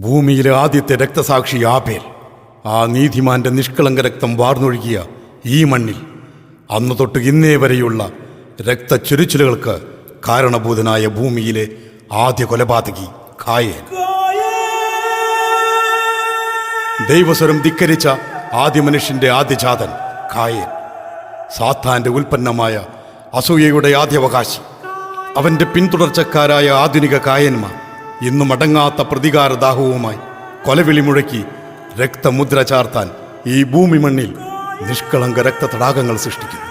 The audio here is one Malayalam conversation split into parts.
ഭൂമിയിലെ ആദ്യത്തെ രക്തസാക്ഷി ആബേൽ ആ നീതിമാന്റെ നിഷ്കളങ്ക രക്തം വാർന്നൊഴുകിയ ഈ മണ്ണിൽ അന്ന് തൊട്ട് ഇന്നേ വരെയുള്ള രക്തച്ചൊരിച്ചിലുകൾക്ക് കാരണഭൂതനായ ഭൂമിയിലെ ആദ്യ കൊലപാതകി ഖായേൻ ദൈവസ്വരം ധിക്കരിച്ച ആദ്യ മനുഷ്യന്റെ ആദ്യജാതൻ ഖായേൻ സാത്താന്റെ ഉൽപ്പന്നമായ അസൂയയുടെ ആദ്യവകാശി. അവന്റെ പിന്തുടർച്ചക്കാരായ ആധുനിക കായന്മാർ. ഇന്നും അടങ്ങാത്ത പ്രതികാരദാഹവുമായി കൊലവിളി മുഴക്കി രക്തമുദ്ര ചാർത്താൻ ഈ ഭൂമി മണ്ണിൽ നിഷ്കളങ്ക രക്തതടാകങ്ങൾ സൃഷ്ടിക്കുന്നു.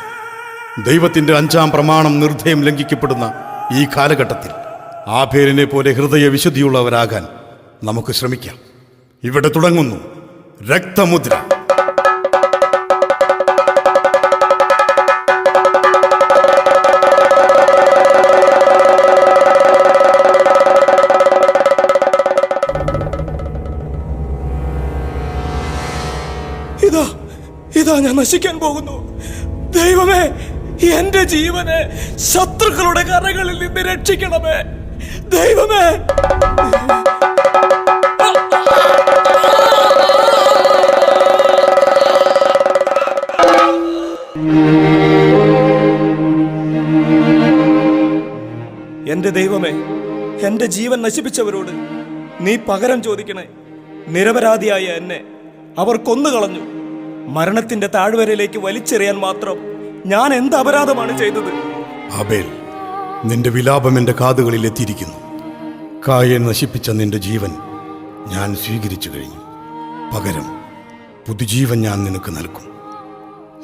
ദൈവത്തിന്റെ അഞ്ചാം പ്രമാണം നിർദ്ധയം ലംഘിക്കപ്പെടുന്ന ഈ കാലഘട്ടത്തിൽ ആ പേരിനെ പോലെ ഹൃദയ വിശുദ്ധിയുള്ളവരാകാൻ നമുക്ക് ശ്രമിക്കാം. ഇവിടെ തുടങ്ങുന്നു രക്തമുദ്ര. ഇതാ ഇതാ ഞാൻ നശിക്കാൻ പോകുന്നു. ദൈവമേ എന്റെ ജീവനെ ശത്രുക്കളുടെ കറകളിൽ നിന്ന് രക്ഷിക്കണമേ. ദൈവമേ. എന്റെ ദൈവമേ എന്റെ ജീവൻ നശിപ്പിച്ചവരോട് നീ പകരം ചോദിക്കണേ. നിരപരാധിയായ എന്നെ അവർ കൊന്നുകളഞ്ഞു. മരണത്തിന്റെ താഴ്വരയിലേക്ക് വലിച്ചെറിയാൻ മാത്രം ഞാൻ എന്ത് അപരാധമാണ് ചെയ്തത്? അബേൽ നിന്റെ വിലാപം എന്റെ കാതുകളിൽ എത്തിയിരിക്കുന്നു. കായെ നശിപ്പിച്ച നിന്റെ ജീവൻ ഞാൻ സ്വീകരിച്ചു കഴിഞ്ഞു. പകരം പുതുജീവൻ ഞാൻ നിനക്ക് നൽകും.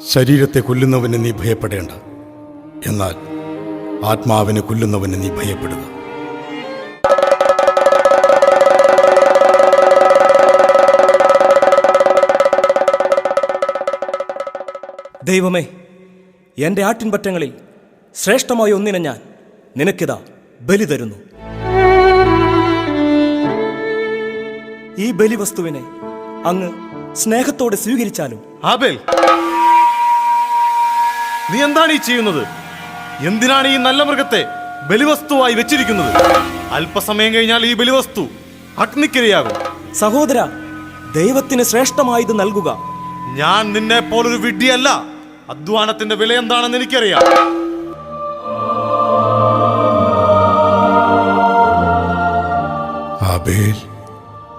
ശരീരത്തെ കൊല്ലുന്നവനെ നീ ഭയപ്പെടേണ്ട. എന്നാൽ ആത്മാവിനെ കൊല്ലുന്നവനെ നീ ഭയപ്പെടുക. ദൈവമേ എന്റെ ആട്ടിൻപറ്റങ്ങളിൽ ശ്രേഷ്ഠമായ ഒന്നിനെ ഞാൻ നിനക്കിതാ ബലി തരുന്നു. ഈ ബലിവസ്തുവിനെ അങ്ങ് സ്നേഹത്തോടെ സ്വീകരിച്ചാലും. ആബേൽ നീ എന്താണ് ഈ ചെയ്യുന്നത്? എന്തിനാണ് ഈ നല്ല മൃഗത്തെ ബലിവസ്തുവായി വെച്ചിരിക്കുന്നത്? അല്പസമയം കഴിഞ്ഞാൽ ഈ ബലിവസ്തു അഗ്നിക്കിരയാകും. സഹോദര ദൈവത്തിന് ശ്രേഷ്ഠമായത് നൽകുക. ഞാൻ നിന്നെ പോലൊരു വിഡ്ഢിയല്ല. അധ്വാനത്തിന്റെ വില എന്താണെന്ന് എനിക്കറിയാം. ആബേൽ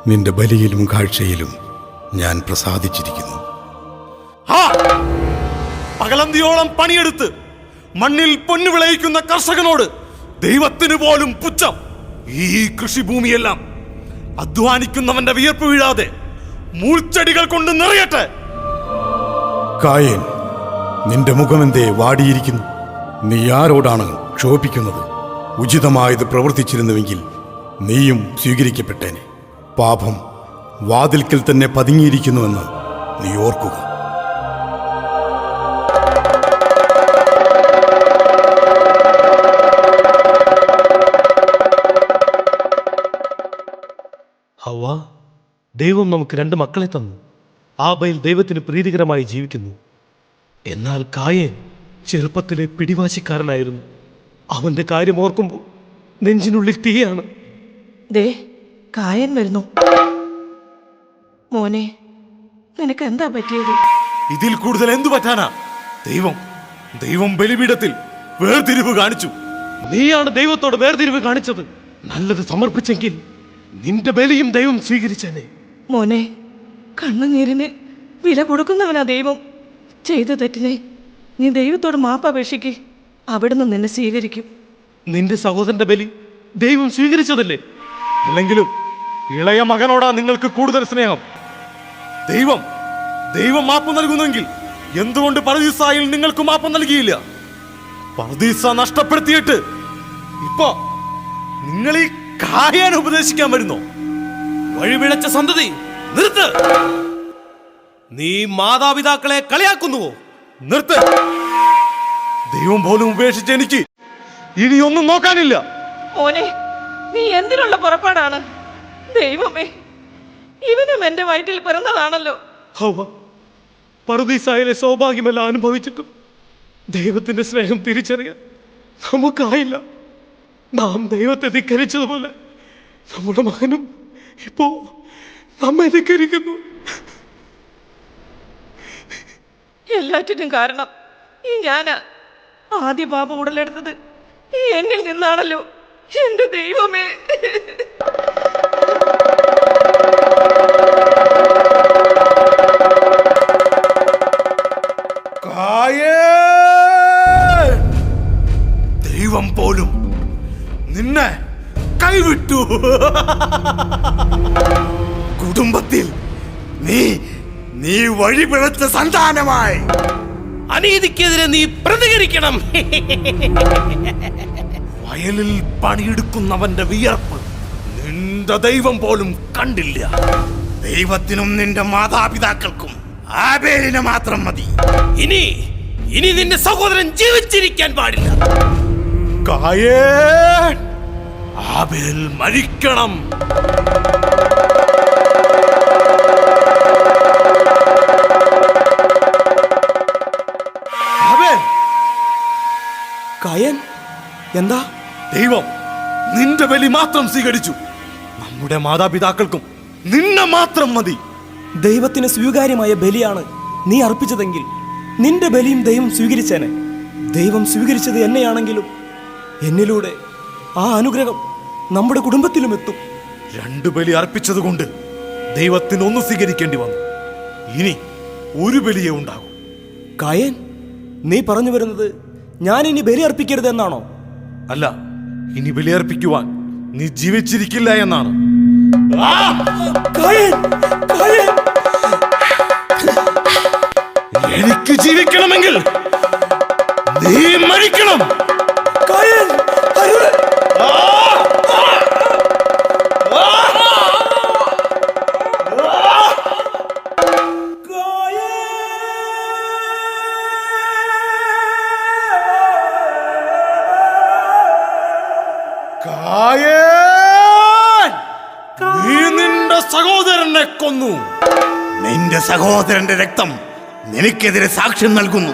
നിന്റെ ബലിയിലും കാഴ്ചയിലും ഞാൻ പ്രസാദിച്ചിരിക്കുന്നു! പകലന്തിയോളം പണിയെടുത്ത് മണ്ണിൽ പൊന്നു വിളയിക്കുന്ന കർഷകനോട് ദൈവത്തിന് പോലും പുച്ഛം. ഈ കൃഷിഭൂമിയെല്ലാം അധ്വാനിക്കുന്നവന്റെ വിയർപ്പ് വീഴാതെ മൂൾച്ചെടികൾ കൊണ്ട് നിറയട്ടെ. കായേൻ നിന്റെ മുഖമെന്തേ വാടിയിരിക്കുന്നു? നീ ആരോടാണ് ക്ഷോഭിക്കുന്നത്? ഉചിതമായത് പ്രവർത്തിച്ചിരുന്നുവെങ്കിൽ നീയും സ്വീകരിക്കപ്പെട്ടേനെ. പാപം വാതിൽക്കൽ തന്നെ പതുങ്ങിയിരിക്കുന്നുവെന്ന് നീ ഓർക്കുക. ദൈവം നമുക്ക് രണ്ട് മക്കളെ തന്നു. ആ ബൈൽ ദൈവത്തിന് പ്രീതികരമായി ജീവിക്കുന്നു. എന്നാൽ കായേൻ ചെറുപ്പത്തിലെ പിടിവാശിക്കാരനായിരുന്നു. അവന്റെ കാര്യം ഓർക്കുമ്പോൾ നെഞ്ചിനുള്ളിൽ തീയാണ്. ദേ കായൻ വരുന്നു. മോനെ നിനക്ക് എന്താ പറ്റിയത്? ഇതിൽ കൂടുതൽ എന്തു പറ്റാനാ? ദൈവം ദൈവം ബലിപീഠത്തിൽ വേർതിരിവ് കാണിച്ചു. നീയാണ് ദൈവത്തോട് വേർതിരിവ് കാണിച്ചത്. നല്ലത് സമർപ്പിച്ചെങ്കിൽ നിന്റെ ബലിയും ദൈവം സ്വീകരിച്ചേനെ. മോനെ കണ്ണുനീരിന് വില കൊടുക്കുന്നവനാ ദൈവം. ചെയ്ത തെറ്റിനെ നീ ദൈവത്തോട് മാപ്പപേക്ഷിക്ക് അവിടുന്ന് നിന്നെ സ്വീകരിക്കും. നിന്റെ സഹോദരന്റെ ബലി ദൈവം സ്വീകരിച്ചതല്ലേ? അല്ലെങ്കിലും ഇളയ മകനോടാ നിങ്ങൾക്ക് കൂടുതൽ സ്നേഹം. ദൈവം ദൈവം മാപ്പ് നൽകുന്നെങ്കിൽ എന്തുകൊണ്ട് പറദീസായിൽ നിങ്ങൾക്ക് മാപ്പ് നൽകിയില്ല? പറദീസ നഷ്ടപ്പെടുത്തിയിട്ട് ഇപ്പോ നിങ്ങൾ ഈ കായാൻ ഉപദേശിക്കാൻ വരുന്നു? വഴിപിഴച്ച സന്തതി നിർത്ത്! നീ മാതാപിതാക്കളെ കളിയാക്കുന്നുവോ? നിർത്ത്. ദൈവം പോലും ഉപേക്ഷിച്ച് എനിക്ക് ഇനിയൊന്നും ഒന്നും നോക്കാനില്ല. മോനെ നീ എന്തിനുള്ള പുറപ്പാടാണ്? ദൈവമേ ഇവനും എന്റെ വയറ്റിൽ പിറന്നതാണല്ലോ. പറുദീസായാലെ പറുദീസായിലെ സൗഭാഗ്യമെല്ലാം അനുഭവിച്ചിട്ടും ദൈവത്തിന്റെ സ്നേഹം തിരിച്ചറിയാൻ നമുക്കായില്ല. നാം ദൈവത്തെ ധിക്കരിച്ചതുപോലെ നമ്മുടെ മകനും ഇപ്പോ നമ്മെ ധിക്കരിക്കുന്നു. എല്ലാറ്റിനും കാരണം ഈ ഞാനാ ആദ്യ പാപ ഉടലെടുത്തത്. എന്നിൽ നിന്നാണല്ലോ എന്റെ ദൈവമേ! ദൈവം പോലും നിന്നെ കൈവിട്ടു. കുടുംബത്തിൽ നീ നീ വഴിപിഴച്ച സന്താനമായി. അനീതിക്കെതിരെ നീ പ്രതികരിക്കണം. വയലിൽ പണിയെടുക്കുന്നവന്റെ വിയർപ്പ് നിന്റെ ദൈവം പോലും കണ്ടില്ല. ദൈവത്തിനും നിന്റെ മാതാപിതാക്കൾക്കും ആബേലിനെ മാത്രം മതി. ഇനി ഇനി നിന്റെ സഹോദരൻ ജീവിച്ചിരിക്കാൻ പാടില്ല. കായേ ആബേൽ മരിക്കണം. കായൻ? എന്താ? ദൈവം നിന്റെ ബലി മാത്രം സ്വീകരിച്ചു. നമ്മുടെ മാതാപിതാക്കൾക്കും നിന്നെ മാത്രം മതി. ദൈവത്തിന് സ്വീകാര്യമായ ബലിയാണ് നീ അർപ്പിച്ചതെങ്കിൽ നിന്റെ ബലിയും ദൈവം സ്വീകരിച്ചേനെ. ദൈവം സ്വീകരിച്ചത് എന്നെയാണെങ്കിലും എന്നിലൂടെ ആ അനുഗ്രഹം നമ്മുടെ കുടുംബത്തിലും എത്തും. രണ്ടു ബലി അർപ്പിച്ചതുകൊണ്ട് ദൈവത്തിന് ഒന്ന് സ്വീകരിക്കേണ്ടി വന്നു. ഇനി ഒരു ബലിയേ ഉണ്ടാകും. കായൻ നീ പറഞ്ഞു വരുന്നത് ഞാൻ ഇനി ബലിയർപ്പിക്കരുത് എന്നാണോ? അല്ല ഇനി ബലിയർപ്പിക്കുവാൻ നീ ജീവിച്ചിരിക്കില്ല എന്നാണ്. എനിക്ക് ജീവിക്കണമെങ്കിൽ നീ മരിക്കണം. കൊന്നു. നിന്റെ സഹോദരന്റെ രക്തം നിനക്കെതിരെ സാക്ഷ്യം നൽകുന്നു.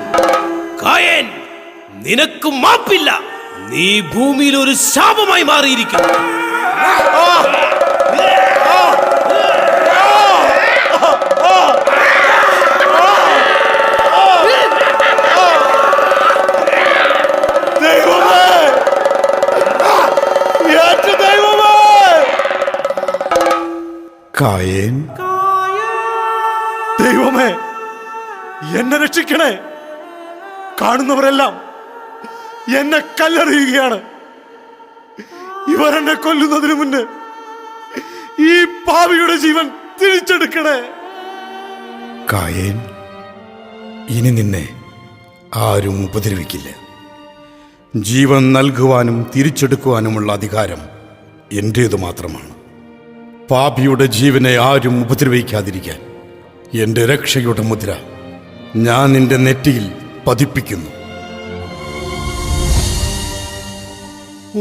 കായൻ നിനക്ക് മാപ്പില്ല. നീ ഭൂമിയിൽ ഒരു ശാപമായി മാറിയിരിക്കുന്നു. ദൈവമേ! ഏറ്റു ദൈവമേ! കായേൻ എന്നെ രക്ഷിക്കണേ. കാണുന്നവരെല്ലാം എന്നെ കല്ലെറിയുകയാണ്. ഇവരെന്നെ കൊല്ലുന്നതിന് മുന്നേ ഈ പാവിയുടെ ജീവൻ തിരിച്ചെടുക്കണേ. കായേൻ ഇനി നിന്നെ ആരും ഉപദ്രവിക്കില്ല. ജീവൻ നൽകുവാനും തിരിച്ചെടുക്കുവാനുമുള്ള അധികാരം എന്റേതു മാത്രമാണ്. പാപിയുടെ ജീവനെ ആരും ഉപദ്രവിക്കാതിരിക്കാൻ എന്റെ രക്ഷയുടെ മുദ്ര ഞാൻ നിന്റെ നെറ്റിയിൽ പതിപ്പിക്കുന്നു.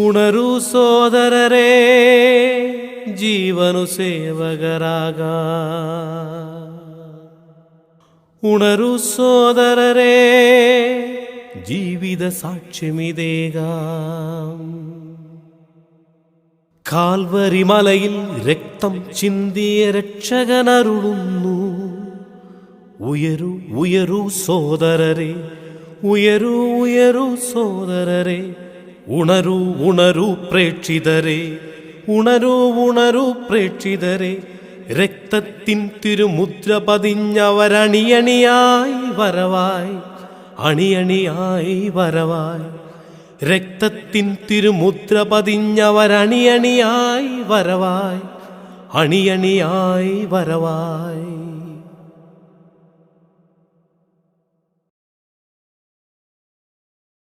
ഉണരു സോദരരെ ജീവനു സേവകരാക. ഉണരു സോദരരെ ജീവിത സാക്ഷ്യമിതേകാം. കാൽവരിമലയിൽ രക്തം ചിന്തിയ രക്ഷകനരുളുന്നു. ഉയരൂ ഉയരൂ സോദരരെ ഉയരൂ ഉയരൂ സോദരരെ ഉണരൂ ഉണരൂ പ്രേക്ഷിതരെ ഉണരൂ ഉണരൂ പ്രേക്ഷിതരെ രക്തത്തിൻ തിരുമുദ്ര പതിഞ്ഞവരണിയണിയായി വരവായി അണിയണിയായി വരവായി രക്തത്തിൻ തിരുമുദ്ര പതിഞ്ഞവരണിയണിയായി വരവായി അണിയണിയായി വരവായി.